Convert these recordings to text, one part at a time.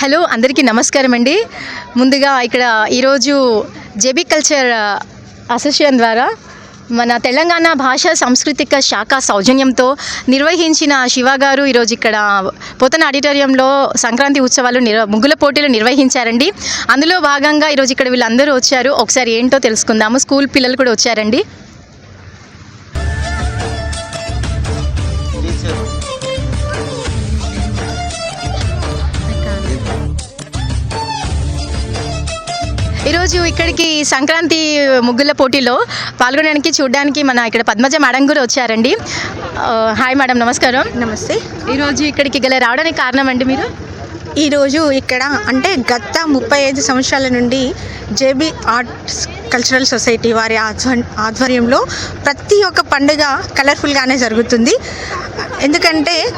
Hello అందరికీ నమస్కారం అండి. ముందుగా ఇక్కడ ఈరోజు జేబీ కల్చర్ అసోసియేషన్ ద్వారా మన తెలంగాణ భాష సాంస్కృతిక శాఖ సౌజన్యంతో నిర్వహించిన శివ గారు ఈరోజు ఇక్కడ పోతన ఆడిటోరియంలో సంక్రాంతి ఉత్సవాలు నిర్వ ముగ్గుల పోటీలు నిర్వహించారండి. అందులో భాగంగా ఈరోజు ఇక్కడ వీళ్ళందరూ వచ్చారు. ఒకసారి ఏంటో తెలుసుకుందాము. స్కూల్ పిల్లలు కూడా వచ్చారండి. ఈరోజు ఇక్కడికి సంక్రాంతి ముగ్గుల పోటీలో పాల్గొనడానికి చూడడానికి మన ఇక్కడ పద్మజ మేడం కూడా వచ్చారండి. హాయ్ మేడం నమస్కారం. నమస్తే. ఈరోజు ఇక్కడికి గల రావడానికి కారణం అండి మీరు? ఈరోజు ఇక్కడ అంటే గత ముప్పై ఐదు సంవత్సరాల నుండి జేబీ ఆర్ట్స్ కల్చరల్ సొసైటీ వారి ఆధ్వ- ఆధ్వర్యంలో ప్రతి ఒక్క పండుగ కలర్ఫుల్గానే జరుగుతుంది. ఎందుకంటే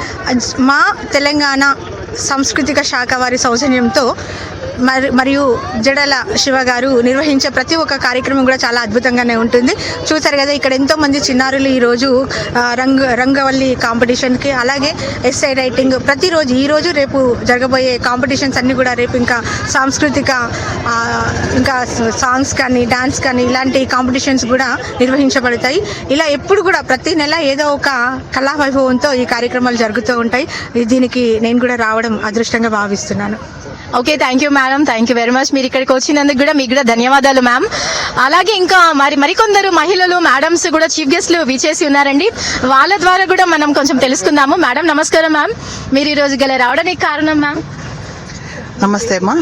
మా తెలంగాణ సాంస్కృతిక శాఖ వారి సౌజన్యంతో మరియు జడల శివ గారు నిర్వహించే ప్రతి ఒక్క కార్యక్రమం కూడా చాలా అద్భుతంగానే ఉంటుంది. చూసారు కదా ఇక్కడ ఎంతో మంది చిన్నారులు ఈరోజు రంగు రంగవల్లి కాంపిటీషన్కి అలాగే ఎస్ఐ రైటింగ్ ప్రతిరోజు ఈరోజు రేపు జరగబోయే కాంపిటీషన్స్ అన్నీ కూడా రేపు ఇంకా సాంస్కృతిక ఇంకా సాంగ్స్ కానీ డాన్స్ కానీ ఇలాంటి కాంపిటీషన్స్ కూడా నిర్వహించబడతాయి. ఇలా ఎప్పుడు కూడా ప్రతి నెల ఏదో ఒక కళా వైభవంతో ఈ కార్యక్రమాలు జరుగుతూ ఉంటాయి. దీనికి నేను కూడా రావడం అదృష్టంగా భావిస్తున్నాను. Okay thank you madam thank you very much మీరు ఇక్కడికి వచ్చినందుకు కూడా మీకు కూడా ధన్యవాదాలు మ్యామ్ అలాగే ఇంకా మరి మరికొందరు మహిళలు మేడమ్స్ కూడా చీఫ్ గెస్ట్లు విచేసి ఉన్నారండి. వాళ్ళ ద్వారా కూడా మనం కొంచెం తెలుసుకుందాము. మేడం నమస్కారం మ్యామ్ మీరు ఈరోజు గల రావడానికి కారణం మ్యామ్ నమస్తే అమ్మా.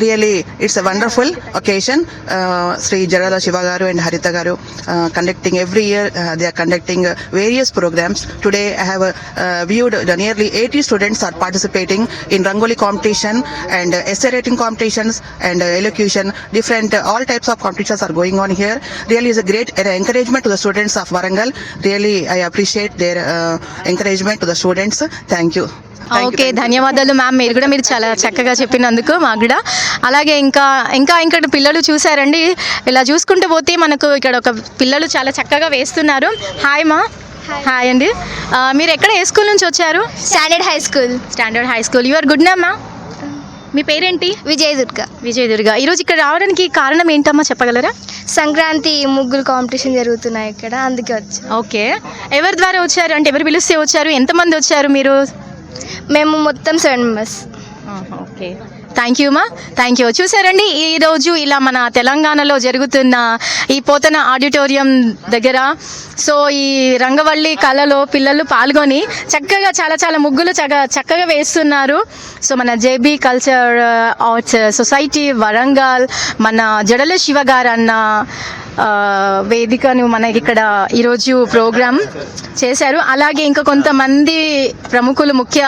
really it's a wonderful occasion. Uh, sri jarada shiva and harita garu uh, conducting every year uh, they are conducting uh, various programs. Today i have uh, uh, viewed the nearly 80 students are participating in rangoli competition and uh, essay writing competitions and uh, elocution. Different uh, all types of competitions are going on here. Really is a great uh, encouragement to the students of Barrangal. really i appreciate their uh, encouragement to the students. Thank you. Okay you. ధన్యవాదాలు ma'am మీరు కూడా మీరు చాలా చక్కగా చెప్పినందుకు మాకు కూడా. అలాగే ఇంకా ఇంకా ఇక్కడ పిల్లలు చూసారండి ఇలా చూసుకుంటూ పోతే మనకు ఇక్కడ ఒక పిల్లలు చాలా చక్కగా వేస్తున్నారు. హాయ్ మా హాయ్ అండి. ఆ, మీరు ఎక్కడ ఏ స్కూల్ నుంచి వచ్చారు? Standard high school standard high school your good నమ్మా మీ పేరేంటి? విజయ్ దుర్గ విజయ్ దుర్గా ఈరోజు ఇక్కడ రావడానికి కారణం ఏంటమ్మా? చెప్పగలరా? సంక్రాంతి ముగ్గులు కాంపిటీషన్ జరుగుతున్నాయి ఇక్కడ. అందుకే వచ్చి. ఓకే ఎవరి ద్వారా వచ్చారు? అంటే ఎవరు పిలిస్తే వచ్చారు? ఎంతమంది వచ్చారు మీరు? మేము మొత్తం seven members okay. Thank you మా థ్యాంక్ యూ చూసారండి ఈరోజు ఇలా మన తెలంగాణలో జరుగుతున్న ఈ పోతన ఆడిటోరియం దగ్గర. సో ఈ రంగవల్లి కళలో పిల్లలు పాల్గొని చక్కగా చాలా చాలా ముగ్గులు చక్కగా చక్కగా వేస్తున్నారు. సో మన JB culture arts society Warangal మన జడల శివ గారు అన్న వేదికను మనకి ఇక్కడ ఈరోజు ప్రోగ్రామ్ చేశారు. అలాగే ఇంకా కొంతమంది ప్రముఖులు ముఖ్య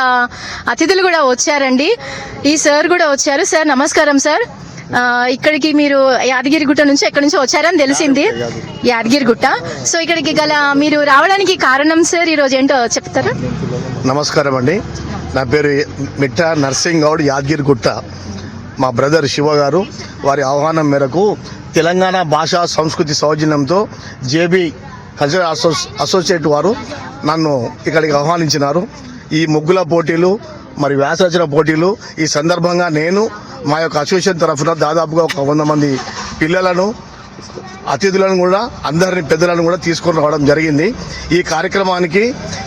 అతిథులు కూడా వచ్చారండి. ఈ సార్ కూడా వచ్చారు. సార్ నమస్కారం సార్. ఇక్కడికి మీరు యాదగిరిగుట్ట నుంచి ఎక్కడి నుంచి వచ్చారని తెలిసింది. యాదగిరిగుట్ట సో ఇక్కడికి గల మీరు రావడానికి కారణం సార్ ఈరోజు ఏంటో చెప్తారా? నమస్కారం అండి. నా పేరు మిట్ట నర్సింగ్ గౌడ్ యాదగిరిగుట్ట మా బ్రదర్ శివ గారు వారి ఆహ్వానం మేరకు తెలంగాణ భాషా సంస్కృతి సౌజన్యంతో జేబీ కల్చరల్ అసో అసోసియేట్ వారు నన్ను ఇక్కడికి ఆహ్వానించినారు. ఈ ముగ్గుల పోటీలు మరి వ్యాసరచన పోటీలు ఈ సందర్భంగా నేను మా యొక్క అసోసియేషన్ తరఫున దాదాపుగా ఒక వంద మంది పిల్లలను అతిథులను కూడా అందరిని పెద్దలను కూడా తీసుకొని రావడం జరిగింది. ఈ కార్యక్రమానికి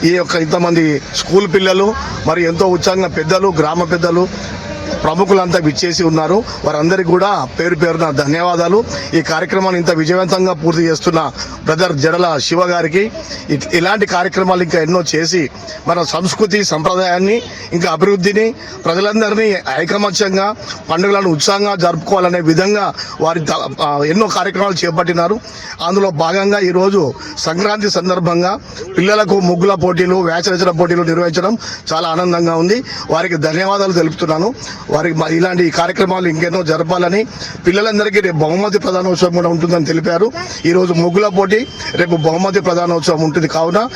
ఈ యొక్క ఇంతమంది స్కూల్ పిల్లలు మరి ఎంతో ఉత్సాహంగా పెద్దలు గ్రామ పెద్దలు ప్రముఖులంతా విచ్చేసి ఉన్నారు. వారందరికీ కూడా పేరు పేరున ధన్యవాదాలు. ఈ కార్యక్రమాన్ని ఇంత విజయవంతంగా పూర్తి చేస్తున్న బ్రదర్ జడల శివ గారికి. ఇలాంటి కార్యక్రమాలు ఇంకా ఎన్నో చేసి మన సంస్కృతి సంప్రదాయాన్ని ఇంకా అభివృద్ధిని ప్రజలందరినీ ఐకమత్యంగా పండుగలను ఉత్సాహంగా జరుపుకోవాలనే విధంగా వారి ఎన్నో కార్యక్రమాలు చేపట్టినారు. అందులో భాగంగా ఈరోజు సంక్రాంతి సందర్భంగా పిల్లలకు ముగ్గుల పోటీలు వేచరచన పోటీలు నిర్వహించడం చాలా ఆనందంగా ఉంది. వారికి ధన్యవాదాలు తెలుపుతున్నాను. వారికి ఇలాంటి కార్యక్రమాలు ఇంకెన్నో జరపాలని పిల్లలందరికీ రేపు బహుమతి ప్రధానోత్సవం కూడా ఉంటుందని తెలిపారు. ఈరోజు ముగ్గుల పోటీ రేపు బహుమతి ప్రధానోత్సవం ఉంటుంది. కావున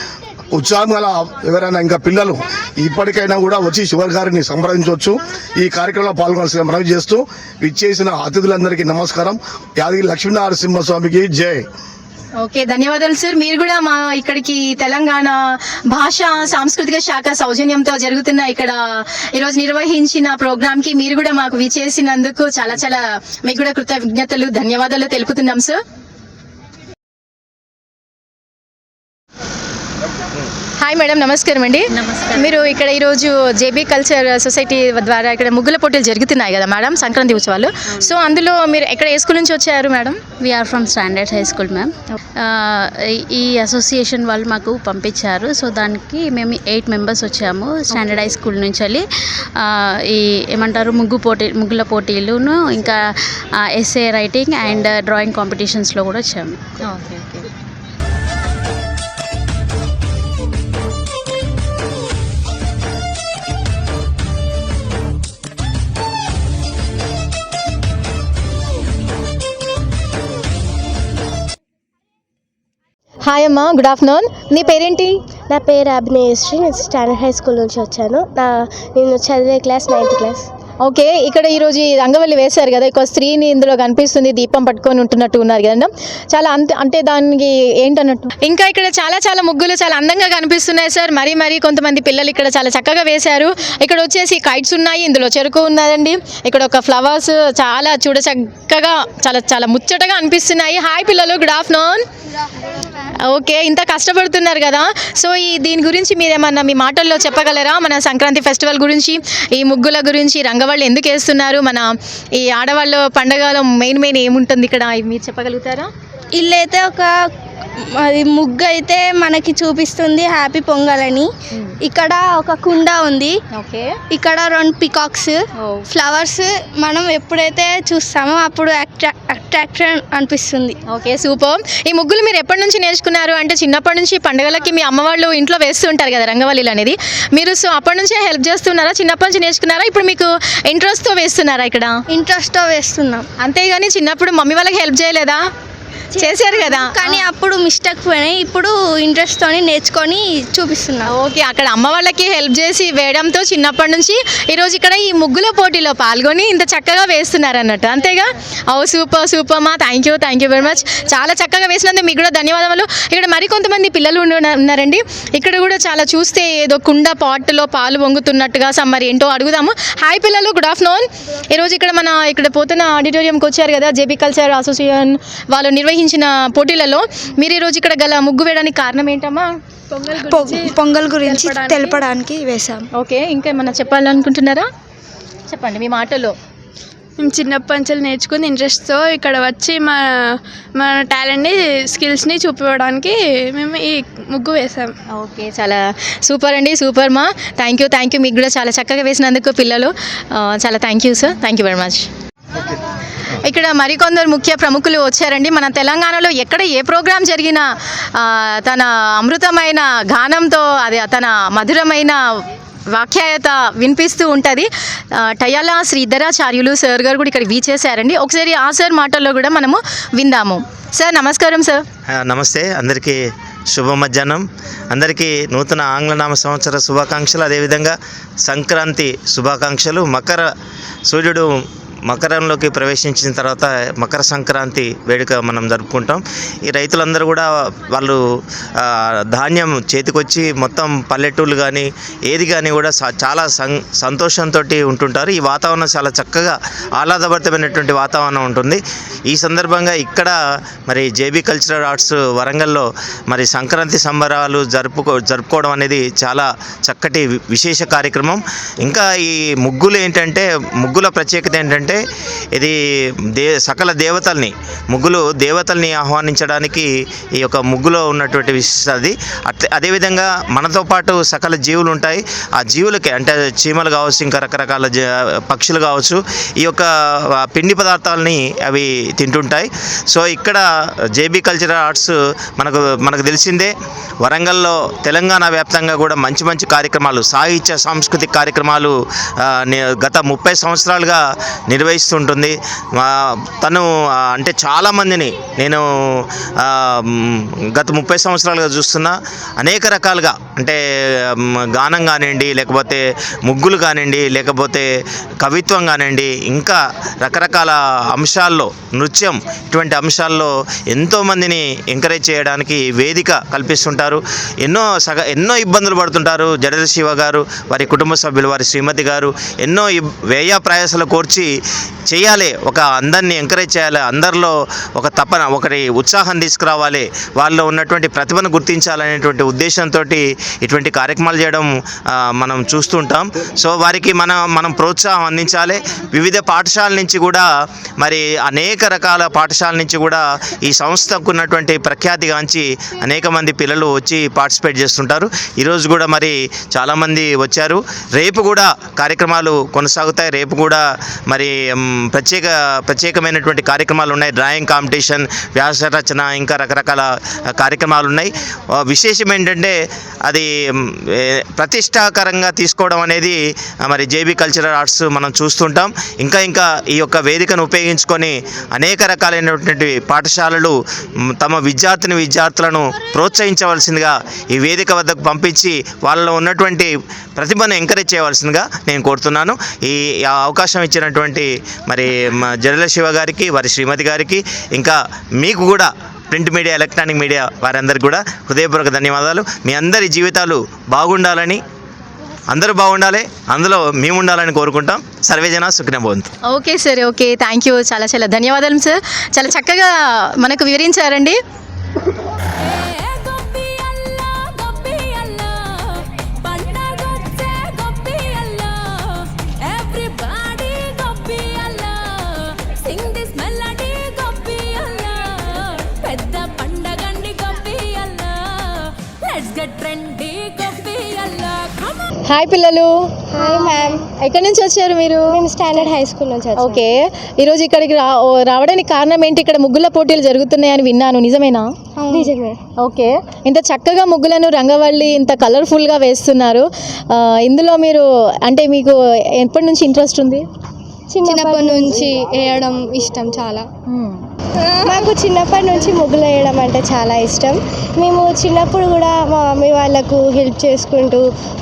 ఉత్సాహం గల ఎవరైనా ఇంకా పిల్లలు ఇప్పటికైనా కూడా వచ్చి శివర్ గారిని సంప్రదించవచ్చు. ఈ కార్యక్రమంలో పాల్గొనాల్సిన మనవి చేస్తూ విచ్చేసిన అతిథులందరికీ నమస్కారం. యాదగిరి లక్ష్మీనరసింహ స్వామికి జై. ఓకే ధన్యవాదాలు సార్. మీరు కూడా మా ఇక్కడికి తెలంగాణ భాష సాంస్కృతిక శాఖ సౌజన్యంతో జరుగుతున్న ఇక్కడ ఈరోజు నిర్వహించిన ప్రోగ్రామ్కి మీరు కూడా మాకు విచేసినందుకు చాలా చాలా మీకు కూడా కృతజ్ఞతలు ధన్యవాదాలు తెలుపుతున్నాం సార్. హాయ్ మేడం నమస్కారం అండి. మీరు ఇక్కడ ఈరోజు జేబీ కల్చర్ సొసైటీ ద్వారా ఇక్కడ ముగ్గుల పోటీలు జరుగుతున్నాయి కదా మేడం సంక్రాంతి ఉత్సవాలు. సో అందులో మీరు ఎక్కడ ఏ స్కూల్ నుంచి వచ్చారు madam? We are from standard high school ma'am ఈ అసోసియేషన్ వాళ్ళు మాకు పంపించారు. సో దానికి మేము ఎయిట్ మెంబర్స్ వచ్చాము స్టాండర్డ్ హై స్కూల్ నుంచి వెళ్ళి. ఈ ఏమంటారు ముగ్గు పోటీ ముగ్గుల పోటీలును ఇంకా ఎస్ఏ రైటింగ్ అండ్ డ్రాయింగ్ కాంపిటీషన్స్లో కూడా వచ్చాము. ఓకే. హాయ్ అమ్మా గుడ్ ఆఫ్టర్నూన్ నీ పేరేంటి? నా పేరు అభినయశ్రీ నేను స్టాండర్డ్ హై స్కూల్ నుంచి వచ్చాను. నా నేను చదివే క్లాస్ నైన్త్ క్లాస్. ఓకే ఇక్కడ ఈరోజు రంగవల్లి వేశారు కదా ఒక స్త్రీని ఇందులో కనిపిస్తుంది దీపం పట్టుకొని ఉంటున్నట్టు ఉన్నారు కదా చాలా అంతే అంటే దానికి ఏంటన్నట్టు? ఇంకా ఇక్కడ చాలా చాలా ముగ్గులు చాలా అందంగా కనిపిస్తున్నాయి సార్. మరీ మరీ కొంతమంది పిల్లలు ఇక్కడ చాలా చక్కగా వేశారు. ఇక్కడ వచ్చేసి కైట్స్ ఉన్నాయి ఇందులో చెరుకు ఉన్నదండి. ఇక్కడ ఒక ఫ్లవర్స్ చాలా చూడ చక్కగా చాలా చాలా ముచ్చటగా అనిపిస్తున్నాయి. హాయ్ పిల్లలు గుడ్ ఆఫ్టర్నూన్ ఓకే ఇంత కష్టపడుతున్నారు కదా. సో ఈ దీని గురించి మీరేమన్నా మీ మాటల్లో చెప్పగలరా? మన సంక్రాంతి ఫెస్టివల్ గురించి ఈ ముగ్గుల గురించి రంగవాళ్ళు ఎందుకు వేస్తున్నారు? మన ఈ ఆడవాళ్ళ పండగలో మెయిన్ మెయిన్ ఏముంటుంది ఇక్కడ? మీరు చెప్పగలుగుతారా? ఇల్లు అయితే ఒక అది ముగ్గు అయితే మనకి చూపిస్తుంది హ్యాపీ పొంగల్ అని ఇక్కడ ఒక కుండ ఉంది. ఓకే. ఇక్కడ రెండు పికాక్స్. ఫ్లవర్స్ మనం ఎప్పుడైతే చూస్తామో అప్పుడు అట్రాక్షన్ అనిపిస్తుంది. Okay super. ఈ ముగ్గులు మీరు ఎప్పటి నుంచి నేర్చుకున్నారు? అంటే చిన్నప్పటి నుంచి పండుగలకి మీ అమ్మ వాళ్ళు ఇంట్లో వేస్తూ ఉంటారు కదా రంగవల్లిలు అనేది. మీరు సో అప్పటి నుంచే హెల్ప్ చేస్తున్నారా? చిన్నప్పటి నుంచి నేర్చుకున్నారా? ఇప్పుడు మీకు ఇంట్రెస్ట్తో వేస్తున్నారా ఇక్కడ? ఇంట్రెస్ట్తో వేస్తున్నాం. అంతేగాని చిన్నప్పుడు మమ్మీ వాళ్ళకి హెల్ప్ చేయలేదా? చేశారు కదా. కానీ అప్పుడు మిస్టేక్ పోయినాయి. ఇప్పుడు ఇంట్రెస్ట్తో నేర్చుకొని చూపిస్తున్నాం. ఓకే అక్కడ అమ్మ వాళ్ళకి హెల్ప్ చేసి వేయడంతో చిన్నప్పటి నుంచి ఈరోజు ఇక్కడ ఈ ముగ్గుల పోటీలో పాల్గొని ఇంత చక్కగా వేస్తున్నారు అన్నట్టు అంతేగా? ఓ సూపర్ సూపర్ మా thank you thank you very much చాలా చక్కగా వేసినందుకు మీకు కూడా ధన్యవాదాలు ఇక్కడ మరికొంతమంది పిల్లలు ఉన్న- ఉన్నారండి. ఇక్కడ కూడా చాలా చూస్తే ఏదో కుండ పాట్లో పాలు పొంగుతున్నట్టుగా సమ్ మరి ఏంటో అడుగుదాము. హాయ్ పిల్లలు గుడ్ ఆఫ్టర్నూన్ ఈరోజు ఇక్కడ మన ఇక్కడ పోతున్న ఆడిటోరియంకి వచ్చారు కదా జేబీ కల్చర్ అసోసియేషన్ వాళ్ళు నిర్వహించిన పోటీలలో మీరు ఈరోజు ఇక్కడ గల ముగ్గు వేయడానికి కారణం ఏంటమ్మా? పొంగల్ గురించి తెలపడానికి వేసాం ఓకే ఇంకా ఏమన్నా చెప్పాలనుకుంటున్నారా? చెప్పండి మీ మాటలో. మేము చిన్నప్పటి నుంచి నేర్చుకుని ఇంట్రెస్ట్తో ఇక్కడ వచ్చి మా మన టాలెంట్ని స్కిల్స్ని చూపించడానికి మేము ఈ ముగ్గు వేసాం ఓకే చాలా సూపర్ అండి సూపర్ మా. థ్యాంక్ యూ థ్యాంక్ యూ మీకు కూడా చాలా చక్కగా వేసినందుకు పిల్లలు. చాలా thank you sir thank you very much ఇక్కడ మరికొందరు ముఖ్య ప్రముఖులు వచ్చారండి. మన తెలంగాణలో ఎక్కడ ఏ ప్రోగ్రాం జరిగినా తన అమృతమైన గానంతో అది తన మధురమైన వాఖ్యాయత వినిపిస్తూ ఉంటుంది. టయాల శ్రీ సార్ గారు కూడా ఇక్కడ వీచేశారండి. ఒకసారి ఆ సార్ మాటల్లో కూడా మనము విందాము. సార్ నమస్కారం సార్. నమస్తే. అందరికీ శుభ మధ్యాహ్నం అందరికీ నూతన ఆంగ్ల నామ సంవత్సర శుభాకాంక్షలు. అదేవిధంగా సంక్రాంతి శుభాకాంక్షలు. మకర సూర్యుడు మకరంలోకి ప్రవేశించిన తర్వాత మకర సంక్రాంతి వేడుక మనం జరుపుకుంటాం. ఈ రైతులందరూ కూడా వాళ్ళు ధాన్యం చేతికొచ్చి మొత్తం పల్లెటూళ్ళు కానీ ఏది కానీ కూడా చాలా సం సంతోషంతో ఉంటుంటారు. ఈ వాతావరణం చాలా చక్కగా ఆహ్లాదభరితమైనటువంటి వాతావరణం ఉంటుంది. ఈ సందర్భంగా ఇక్కడ మరి జేబీ కల్చరల్ ఆర్ట్స్ వరంగల్లో మరి సంక్రాంతి సంబరాలు జరుపుకో జరుపుకోవడం అనేది చాలా చక్కటి విశేష కార్యక్రమం. ఇంకా ఈ ముగ్గులు ఏంటంటే ముగ్గుల ప్రత్యేకత ఏంటంటే ఇది దే సకల దేవతల్ని ముగ్గులు దేవతల్ని ఆహ్వానించడానికి ఈ యొక్క ముగ్గులో ఉన్నటువంటి విశిష్టత అది. అదేవిధంగా మనతో పాటు సకల జీవులు ఉంటాయి. ఆ జీవులకి అంటే చీమలు కావచ్చు ఇంకా రకరకాల పక్షులు కావచ్చు ఈ యొక్క పిండి పదార్థాలని అవి తింటుంటాయి. సో ఇక్కడ జేబీ కల్చరల్ ఆర్ట్స్ మనకు మనకు తెలిసిందే. వరంగల్లో తెలంగాణ వ్యాప్తంగా కూడా మంచి మంచి కార్యక్రమాలు సాహిత్య సాంస్కృతిక కార్యక్రమాలు గత ముప్పై సంవత్సరాలుగా నిర్ నిర్వహిస్తుంటుంది. ఆ, తను అంటే చాలామందిని నేను గత ముప్పై సంవత్సరాలుగా చూస్తున్నా. అనేక రకాలుగా అంటే గానం కానివ్వండి లేకపోతే ముగ్గులు కానివ్వండి లేకపోతే కవిత్వం కానివ్వండి ఇంకా రకరకాల అంశాల్లో నృత్యం ఇటువంటి అంశాల్లో ఎంతోమందిని ఎంకరేజ్ చేయడానికి వేదిక కల్పిస్తుంటారు. ఎన్నో సగ ఎన్నో ఇబ్బందులు పడుతుంటారు. జడల శివ గారు వారి కుటుంబ సభ్యులు వారి శ్రీమతి గారు ఎన్నో వ్యయ ప్రయాసాలు కోర్చి చేయాలి. ఒక అందరినీ ఎంకరేజ్ చేయాలి. అందరిలో ఒక తపన ఒకటి ఉత్సాహం తీసుకురావాలి. వాళ్ళలో ఉన్నటువంటి ప్రతిభను గుర్తించాలనేటువంటి ఉద్దేశంతో ఇటువంటి కార్యక్రమాలు చేయడం మనం చూస్తుంటాం. సో వారికి మనం మనం ప్రోత్సాహం అందించాలి. వివిధ పాఠశాల నుంచి కూడా మరి అనేక రకాల పాఠశాల నుంచి కూడా ఈ సంస్థకు ఉన్నటువంటి ప్రఖ్యాతిగాంచి అనేక మంది పిల్లలు వచ్చి పార్టిసిపేట్ చేస్తుంటారు. ఈరోజు కూడా మరి చాలామంది వచ్చారు. రేపు కూడా కార్యక్రమాలు కొనసాగుతాయి. రేపు కూడా మరి ప్రత్యేక ప్రత్యేకమైనటువంటి కార్యక్రమాలు ఉన్నాయి. డ్రాయింగ్ కాంపిటీషన్ వ్యాస రచన ఇంకా రకరకాల కార్యక్రమాలు ఉన్నాయి. విశేషం ఏంటంటే అది ప్రతిష్టాకరంగా తీసుకోవడం అనేది మరి జేబీ కల్చరల్ ఆర్ట్స్ మనం చూస్తుంటాం. ఇంకా ఇంకా ఈ యొక్క వేదికను ఉపయోగించుకొని అనేక రకాలైనటువంటి పాఠశాలలు తమ విద్యార్థిని విద్యార్థులను ప్రోత్సహించవలసిందిగా ఈ వేదిక వద్దకు పంపించి వాళ్ళలో ఉన్నటువంటి ప్రతిభను ఎంకరేజ్ చేయవలసిందిగా నేను కోరుతున్నాను. ఈ అవకాశం ఇచ్చినటువంటి మరి మ, జడల శివ గారికి వారి శ్రీమతి గారికి ఇంకా మీకు కూడా ప్రింట్ మీడియా ఎలక్ట్రానిక్ మీడియా వారందరికీ కూడా హృదయపూర్వక ధన్యవాదాలు. మీ అందరి జీవితాలు బాగుండాలని అందరూ బాగుండాలి అందులో మేము ఉండాలని కోరుకుంటాం. సర్వేజన సుఖినభవంతు okay sir okay. Thank you చాలా చాలా ధన్యవాదాలు సార్. చాలా చక్కగా మనకు వివరించారండి. హాయ్ పిల్లలు. హాయ్ మ్యామ్ ఎక్కడి నుంచి వచ్చారు మీరు? మేము స్టాండర్డ్ హై స్కూల్ నుంచి ఓకే. ఈరోజు ఇక్కడికి రా రావడానికి కారణం ఏంటి? ఇక్కడ ముగ్గుల పోటీలు జరుగుతున్నాయని విన్నాను. నిజమేనా? నిజమే. ఓకే. ఇంత చక్కగా ముగ్గులను రంగవల్లి ఇంత కలర్ఫుల్గా వేస్తున్నారు. ఇందులో మీరు అంటే మీకు ఎప్పటి నుంచి ఇంట్రెస్ట్ ఉంది? చిన్నప్పటి నుంచి వేయడం ఇష్టం చాలా. మాకు చిన్నప్పటి నుంచి ముగ్గులు వేయడం అంటే చాలా ఇష్టం. మేము చిన్నప్పుడు కూడా మా మమ్మీ వాళ్ళకు హెల్ప్ చేసుకుంటూ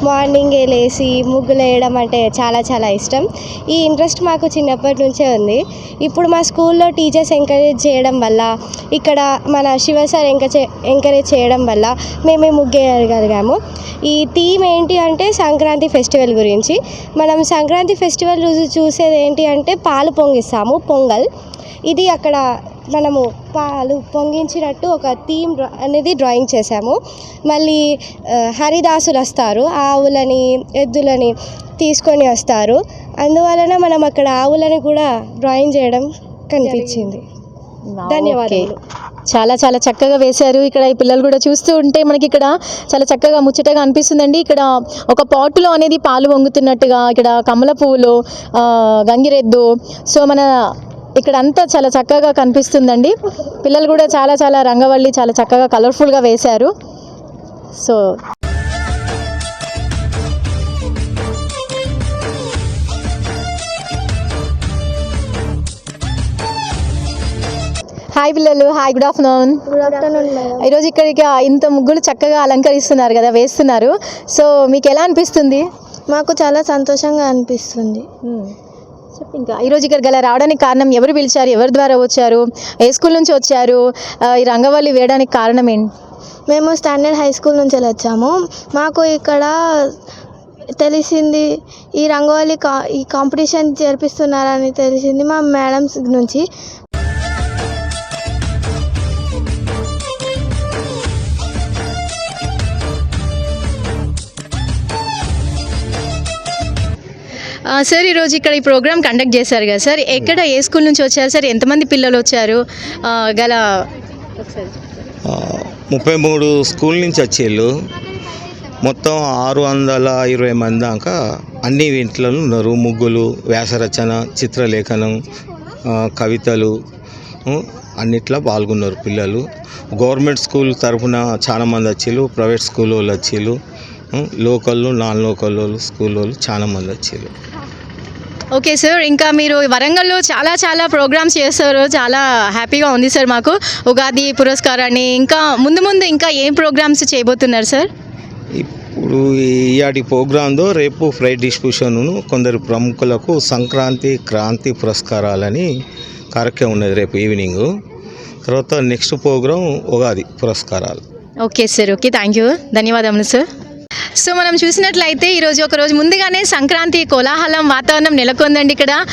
మార్నింగే లేచి ముగ్గులు వేయడం అంటే చాలా చాలా ఇష్టం. ఈ ఇంట్రెస్ట్ మాకు చిన్నప్పటి నుంచే ఉంది. ఇప్పుడు మా స్కూల్లో టీచర్స్ ఎంకరేజ్ చేయడం వల్ల ఇక్కడ మన శివ సార్ ఎంకచే ఎంకరేజ్ చేయడం వల్ల మేము ముగ్గేయగలిగాము. ఈ థీమ్ ఏంటి అంటే సంక్రాంతి ఫెస్టివల్ గురించి. మనం సంక్రాంతి ఫెస్టివల్ రోజు చూసేది ఏంటి అంటే పాలు పొంగిస్తాము పొంగల్. ఇది అక్కడ మనము పాలు పొంగించినట్టు ఒక థీమ్ అనేది డ్రాయింగ్ చేశాము. మళ్ళీ హరిదాసులు వస్తారు ఆవులని ఎద్దులని తీసుకొని వస్తారు. అందువలన మనం అక్కడ ఆవులని కూడా డ్రాయింగ్ చేయడం కనిపించింది. ధన్యవాదాలు. చాలా చాలా చక్కగా వేశారు. ఇక్కడ ఈ పిల్లలు కూడా చూస్తూ ఉంటే మనకి ఇక్కడ చాలా చక్కగా ముచ్చటగా అనిపిస్తుందండి. ఇక్కడ ఒక పాటులో అనేది పాలు వంగుతున్నట్టుగా ఇక్కడ కమల పువ్వులు గంగిరెద్దు. సో మన ఇక్కడ అంతా చాలా చక్కగా కనిపిస్తుందండి. పిల్లలు కూడా చాలా చాలా రంగవల్లి చాలా చక్కగా కలర్ఫుల్గా వేశారు. సో హాయ్ పిల్లలు hi good afternoon good afternoon ఈరోజు ఇక్కడికి ఇంత ముగ్గులు చక్కగా అలంకరిస్తున్నారు కదా వేస్తున్నారు. సో మీకు ఎలా అనిపిస్తుంది? మాకు చాలా సంతోషంగా అనిపిస్తుంది. చెప్పు ఇంకా ఈరోజు ఇక్కడ గల రావడానికి కారణం ఎవరు పిలిచారు ఎవరి ద్వారా వచ్చారు ఏ స్కూల్ నుంచి వచ్చారు ఈ రంగవల్లి వేయడానికి కారణం ఏంటి? మేము స్టాండర్డ్ హై స్కూల్ నుంచి వచ్చాము. మాకు ఇక్కడ తెలిసింది ఈ రంగవల్లి కా ఈ కాంపిటీషన్ జరిపిస్తున్నారని తెలిసింది మా మేడమ్స్ నుంచి. సార్ ఈరోజు ఇక్కడ ఈ ప్రోగ్రామ్ కండక్ట్ చేశారు కదా సార్. ఎక్కడ ఏ స్కూల్ నుంచి వచ్చారు సార్? ఎంతమంది పిల్లలు వచ్చారు? గల ముప్పై మూడు స్కూల్ నుంచి వచ్చేళ్ళు. మొత్తం ఆరు వందల ఇరవై మంది దాకా అన్ని ఇంట్లో ఉన్నారు. ముగ్గులు వ్యాసరచన చిత్రలేఖనం కవితలు అన్నిట్లో పాల్గొన్నారు పిల్లలు. గవర్నమెంట్ స్కూల్ తరఫున చాలామంది వచ్చేళ్ళు ప్రైవేట్ స్కూల్ వాళ్ళు వచ్చేళ్ళు. లోకల్ నాన్ లోకల్ వాళ్ళు స్కూల్ వాళ్ళు చాలా మంది వచ్చేళ్ళు ఓకే సార్ ఇంకా మీరు వరంగల్లో చాలా చాలా ప్రోగ్రామ్స్ చేస్తారు చాలా హ్యాపీగా ఉంది సార్ మాకు ఉగాది పురస్కారాన్ని. ఇంకా ముందు ముందు ఇంకా ఏం ప్రోగ్రామ్స్ చేయబోతున్నారు సార్? ఇప్పుడు ఈయాటి ప్రోగ్రాంలో రేపు ఫ్లైట్ డిస్ట్రిబ్యూషన్ను కొందరు ప్రముఖులకు సంక్రాంతి క్రాంతి పురస్కారాలని కార్యక్రమం ఉన్నది రేపు ఈవినింగ్. తర్వాత నెక్స్ట్ ప్రోగ్రాం ఉగాది పురస్కారాలు. Okay sir okay. Thank you. ధన్యవాదములు సార్. సో మనం చూసినట్లయితే ఈరోజు ఒక రోజు ముందుగానే సంక్రాంతి కోలాహలం వాతావరణం నెలకొందండి ఇక్కడ.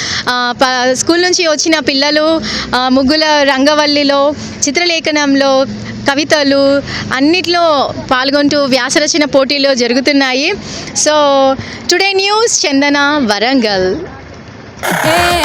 ప- స్కూల్ నుంచి వచ్చిన పిల్లలు ముగ్గుల రంగవల్లిలో చిత్రలేఖనంలో కవితలు అన్నిట్లో పాల్గొంటూ వ్యాసరచన పోటీలు జరుగుతున్నాయి. So today news Chandana Warangal. ఏ